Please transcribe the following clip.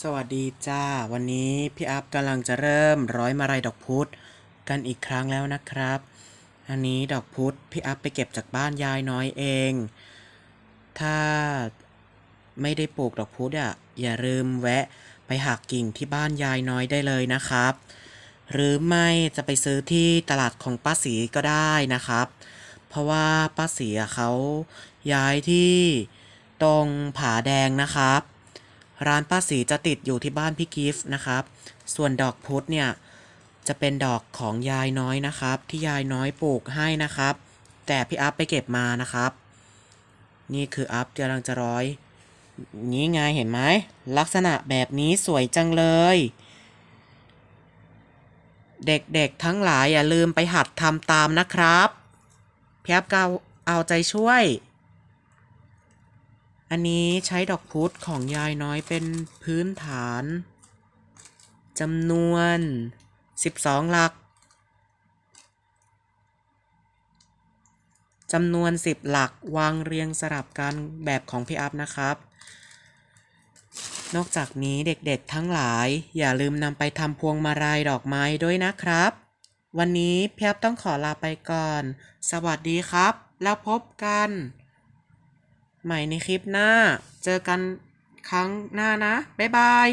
สวัสดีจ้า วันนี้พี่อัพกำลังจะเริ่มร้อยมาลัยดอกพุธกันอีกครั้งแล้วนะครับ อันนี้ดอกพุธพี่อัพไปเก็บจากบ้านยายน้อยเอง ถ้าไม่ได้ปลูกดอกพุธอะอย่าลืมแวะไปหักกิ่งที่บ้านยายน้อยได้เลยนะครับ หรือไม่จะไปซื้อที่ตลาดของป้าสีก็ได้นะครับ เพราะว่าป้าสีอะเขาย้ายที่ตรงผาแดงนะครับ ร้านป้าสีจะติดอยู่ที่บ้านพี่กิฟต์นะครับ ส่วนดอกพุธเนี่ยจะเป็นดอกของยายน้อยนะครับ ที่ยายน้อยปลูกให้นะครับ แต่พี่อัพไปเก็บมานะครับ นี่คืออัพกำลังจะร้อย นี่ไงเห็นไหมลักษณะแบบนี้สวยจังเลย เด็กๆทั้งหลายอย่าลืมไปหัดทำตามนะครับพี่อัพก็เอาเอาใจช่วย อันนี้ใช้ดอกพุธของยายน้อยเป็นพื้นฐานจำนวน 12 หลักจำนวน 10 หลักวางเรียงสลับกันแบบของพี่อัพนะครับ นอกจากนี้เด็กๆทั้งหลาย อย่าลืมนำไปทำพวงมาลัยดอกไม้ด้วยนะครับ วันนี้พี่อัพต้องขอลาไปก่อน สวัสดีครับ แล้วพบกัน ใหม่ในคลิปหน้า เจอกันครั้งหน้านะ บ๊ายบาย